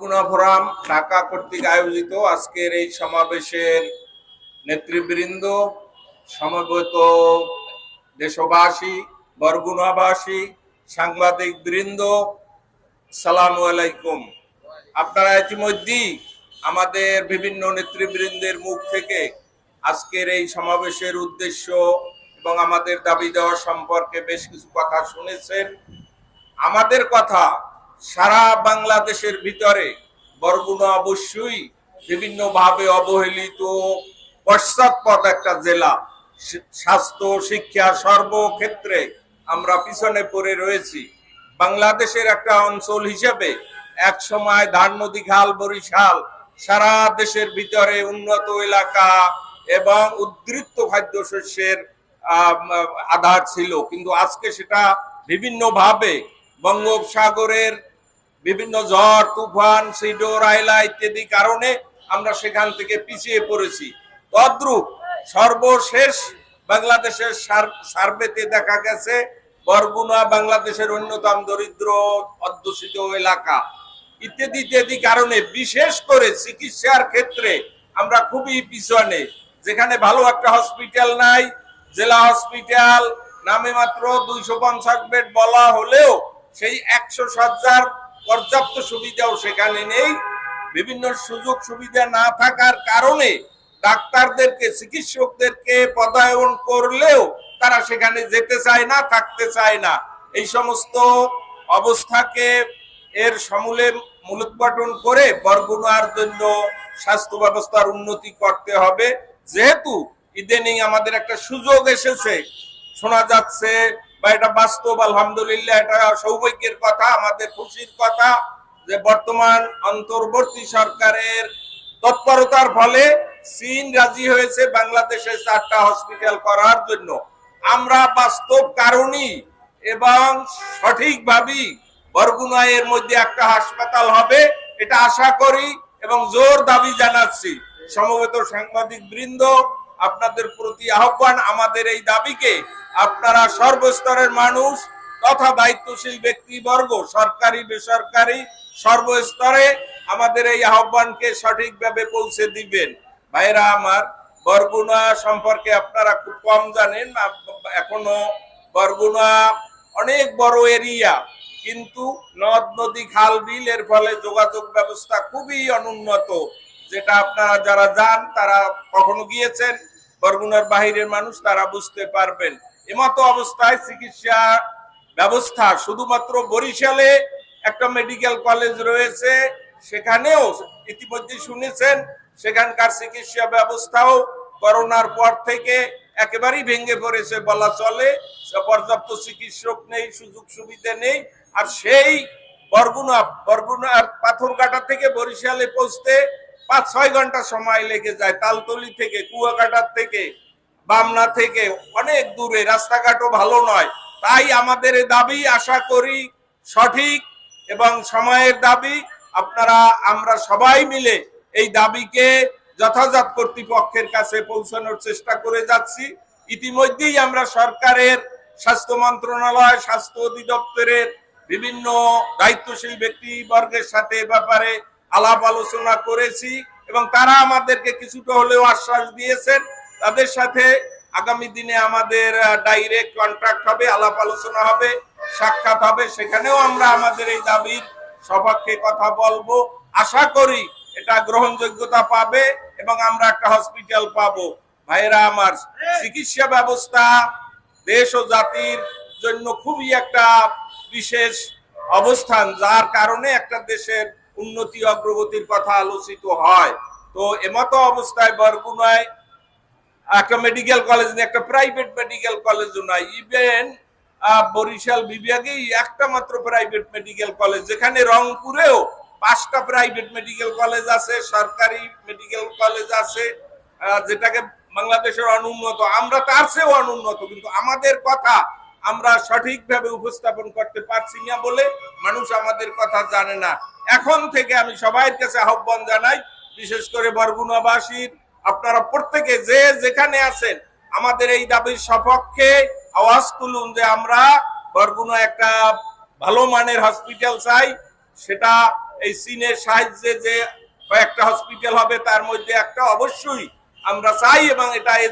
বরগুনা ঢাকা কর্তৃক আয়োজিত আজকের এই সমাবেশের নেতৃবৃন্দ, সমবেত দেশবাসী, বরগুনাবাসী সাংবাদিক বৃন্দ সালাম আলাইকুম। আপনারা ইতিমধ্যেই আমাদের বিভিন্ন নেতৃবৃন্দের মুখ থেকে আজকের এই সমাবেশের উদ্দেশ্য এবং আমাদের দাবি দেওয়া সম্পর্কে বেশ কিছু কথা শুনেছেন। আমাদের কথা সারা বাংলাদেশের ভিতরে বরগুনা অবশ্যই বিভিন্নভাবে অবহেলিত, পশ্চাৎপদ একটা জেলা। স্বাস্থ্য, শিক্ষা সর্বক্ষেত্রে আমরা পিছনে পড়ে রয়েছি। বাংলাদেশের একটা অঞ্চল হিসেবে এক সময় ধান, নদী, খাল, বরিশাল সারা দেশের ভিতরে উন্নত এলাকা এবং উদ্বৃত্ত খাদ্যশস্যের আধার ছিল। কিন্তু আজকে সেটা বিভিন্নভাবে বঙ্গোপসাগরের বিভিন্ন ঝড়, তুফান, সিডোর আইলা ইত্যাদি কারণে আমরা সেখান থেকে পিছিয়ে পড়েছি। তদ্রূপ সর্বশেষ বাংলাদেশের সার- সার্ভেতে দেখা গেছে বরগুনা বাংলাদেশের অন্যতম দরিদ্র, অধ্যুষিত এলাকা। ইত্যাদি ইত্যাদি কারণে বিশেষ করে চিকিৎসার ক্ষেত্রে আমরা খুবই পিছনে, যেখানে ভালো একটা হসপিটাল নাই, জেলা হসপিটাল, নামে মাত্র দুইশো পঞ্চাশ বেড বলা হলেও সেই একশো সজ্জার পর্যাপ্ত সুবিধাও সেখানে নেই। বিভিন্ন সুযোগ সুবিধা না থাকার কারণে ডাক্তারদেরকে, চিকিৎসকদেরকে পদায়ন করলেও তারা সেখানে যেতে চায় না, থাকতে চায় না। এই সমস্ত অবস্থাকে এর সমূলে মূলোৎপাটন করে বরগুনার জন্য স্বাস্থ্য ব্যবস্থার উন্নতি করতে হবে। যেহেতু ইদানিং আমাদের একটা সুযোগ এসেছে, শোনা যাচ্ছে বা এটা বাস্তব, আলহামদুলিল্লাহ, এটা সৌভাগ্যের কথা, আমাদের খুশির কথা যে বর্তমান অন্তর্বর্তী সরকারের তৎপরতার ফলে চীন রাজি হয়েছে বাংলাদেশে চারটা হসপিটাল করার জন্য। আমরা বাস্তব কারণই এবং সঠিকভাবেই বরগুনা এর মধ্যে একটা হাসপাতাল হবে, এটা আশা করি এবং জোর দাবি জানাচ্ছি। সমবেত সাংবাদিক বৃন্দ আপনাদের প্রতি আহ্বান, আমাদের এই দাবিকে আপনারা সর্বস্তরের মানুষ তথা দায়িত্বশীল ব্যক্তিবর্গ, সরকারি, বেসরকারি, সর্বস্তরে আমাদের এই আহ্বানকে সঠিকভাবে পৌঁছে দিবেন। ভাইরা আমার, বরগুনা সম্পর্কে আপনারা খুব কম জানেন, এখনও বরগুনা অনেক বড় এরিয়া, কিন্তু নদ, নদী, খাল, বিল, এর ফলে যোগাযোগ ব্যবস্থা খুবই অনুন্নত, যেটা আপনারা যারা যান, তারা কখনো গিয়েছেন? বরগুনার বাহিরের মানুষ তারা বুঝতে পারবেন। এমতো অবস্থায় চিকিৎসা ব্যবস্থা শুধুমাত্র বরিশালে একটা মেডিকেল কলেজ রয়েছে, সেখানেও ইতিমধ্যে শুনেছেন, সেখানকার চিকিৎসা ব্যবস্থাও করোনার পর থেকে একেবারেই ভেঙে পড়েছে বলা চলে। পর্যাপ্ত চিকিৎসক নেই, সুযোগ সুবিধা নেই, আর সেই বরগুনা, বরগুনার পাথরঘাটা থেকে বরিশালে পৌঁছতে পাঁচ, ছয় ঘণ্টা সময় লেগে যায়। তালতলি থেকে, কুয়াকাটার থেকে, বামনা থেকে, অনেক দূরে। রাস্তাঘাটও ভালো নয়। তাই আমাদের দাবি আশা করি সঠিক এবং সময়ের দাবি। আপনারা, আমরা সবাই মিলে এই দাবিকে যথাযথ কর্তৃপক্ষের কাছে পৌঁছানোর চেষ্টা করে যাচ্ছি। ইতিমধ্যেই আমরা সরকারের, স্বাস্থ্য মন্ত্রণালয়, স্বাস্থ্য অধিদপ্তরের বিভিন্ন দায়িত্বশীল ব্যক্তিবর্গের সাথে ব্যাপারে আলাপ আলোচনা করেছি এবং তারা আমাদেরকে কিছুটা হলেও আশ্বাস দিয়েছেন। তাদের সাথে আগামী দিনে আমাদের ডাইরেক্ট কন্ট্রাক্ট হবে, আলাপ আলোচনা হবে, সাক্ষাৎ হবে। সেখানেও আমরা আমাদের এই দাবির সপক্ষে কথা বলব। আশা করি এটা গ্রহণযোগ্যতা পাবে এবং আমরা একটা হসপিটাল পাবো। ভাইরা আমার, চিকিৎসা ব্যবস্থা দেশ ও জাতির জন্য খুবই একটা বিশেষ অবস্থান, যার কারণে একটা দেশের উন্নতি অগ্রগতির কথা আলোচিত হয়। তো এমতো অবস্থায় বরগুনায় একটা মেডিকেল কলেজ নেই, একটা প্রাইভেট মেডিকেল কলেজও নাই। ইভেন বরিশাল বিভাগেই একটা মাত্র প্রাইভেট মেডিকেল কলেজ যেখানে রংপুরেও পাঁচটা প্রাইভেট মেডিকেল কলেজ আছে, সরকারি মেডিকেল কলেজ আছে যেটাকে বাংলাদেশের অনুন্নত। আমরা তার চেয়েও অনুন্নত, কিন্তু আমাদের কথা আমরা সঠিকভাবে উপস্থাপন করতে পারছি না বলে মানুষ আমাদের কথা জানে না। এখন থেকে আমি সবাই কাছে আহ্বান জানাই, বিশেষ করে বরগুনাবাসীর, আপনারা প্রত্যেকে যে যেখানে আছেন, আমাদের এই দাবির সপক্ষে আওয়াজ তুলুন যে আমরা বরগুনা একটা ভালো মানের হসপিটাল চাই। সেটা এই চীনের সাহায্যে যে কয়েকটা হসপিটাল হবে, তার মধ্যে একটা অবশ্যই আমরা চাই এবং এটা এ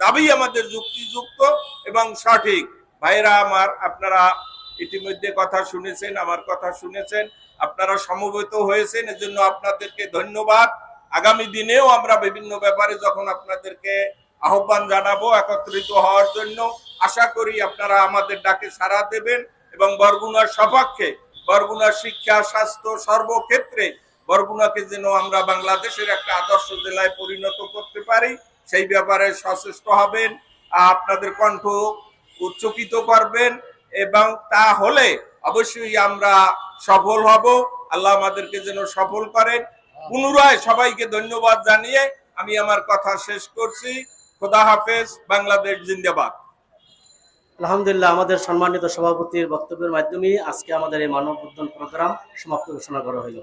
দাবি আমাদের যুক্তিযুক্ত এবং সঠিক। ভাইরা আমার, আপনারা ইতিমধ্যে কথা শুনেছেন, আমার কথা শুনেছেন। আপনারা সমবেত হয়েছেন, এজন্য আপনাদেরকে ধন্যবাদ। আগামী দিনেও আমরা বিভিন্ন ব্যাপারে যখন আপনাদেরকে আহ্বান জানাব, একত্রিত হওয়ার জন্য, আশা করি আপনারা আমাদের ডাকে সাড়া দেবেন এবং বরগুনার সপক্ষে, বরগুনার শিক্ষা, স্বাস্থ্য সর্বক্ষেত্রে, বরগুনাকে যেন আমরা বাংলাদেশের একটা আদর্শ জেলায় পরিণত করতে পারি, সেই ব্যাপারে সচেষ্ট হবেন। আপনাদের কণ্ঠ উচ্চকিত করবেন। এবং তা হলে অবশ্যই আমরা সফল হব। আল্লাহ আমাদেরকে যেন সফল করেন। পুনরায় সবাইকে ধন্যবাদ জানিয়ে আমি আমার কথা শেষ করছি। খোদা হাফেজ, বাংলাদেশ জিন্দাবাদ। আলহামদুলিল্লাহ, আমাদের সম্মানিত সভাপতির বক্তব্যের মাধ্যমে আজকে আমাদের এই মানব উদ্যান প্রোগ্রাম সমাপ্ত ঘোষণা করা হলো।